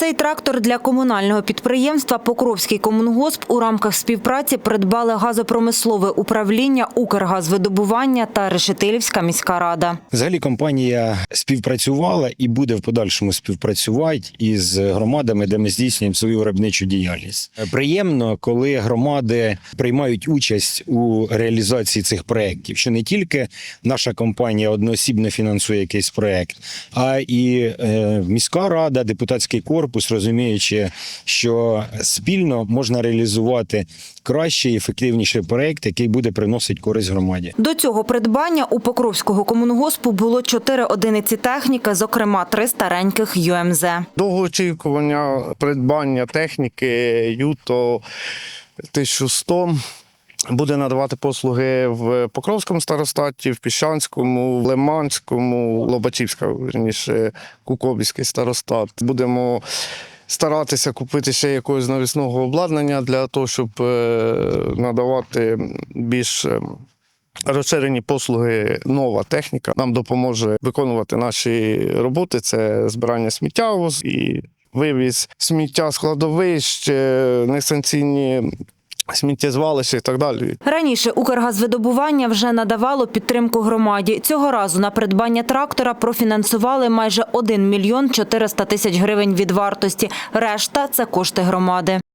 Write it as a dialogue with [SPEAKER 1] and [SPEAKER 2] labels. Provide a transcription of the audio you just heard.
[SPEAKER 1] Цей трактор для комунального підприємства Покровський комунгосп у рамках співпраці придбали газопромислове управління Укргазвидобування та Решетилівська міська рада.
[SPEAKER 2] Взагалі компанія співпрацювала і буде в подальшому співпрацювати із громадами, де ми здійснюємо свою виробничу діяльність. Приємно, коли громади приймають участь у реалізації цих проєктів, що не тільки наша компанія одноосібно фінансує якийсь проєкт, а і е, міська рада, депутатський корпус, розуміючи, що спільно можна реалізувати кращий ефективніший проєкт, який буде приносити користь громаді.
[SPEAKER 1] До цього придбання у Покровського комунгоспу було чотири одиниці техніки, зокрема три стареньких ЮМЗ.
[SPEAKER 3] Довгоочікування придбання техніки Юто 1100 буде надавати послуги в Покровському старостаті, в Піщанському, в Лиманському, Лобачівська, верніше, Кукобівський старостат. Будемо старатися купити ще якогось навісного обладнання для того, щоб е, надавати більш е, Розширені послуги, нова техніка нам допоможе виконувати наші роботи. Це збирання сміття і вивіз сміття з кладовищ, е, несанкційні сміттєзвалища і так далі.
[SPEAKER 1] Раніше Укргазвидобування вже надавало підтримку громаді. Цього разу на придбання трактора профінансували майже 1 мільйон 400 тисяч гривень від вартості. Решта – це кошти громади.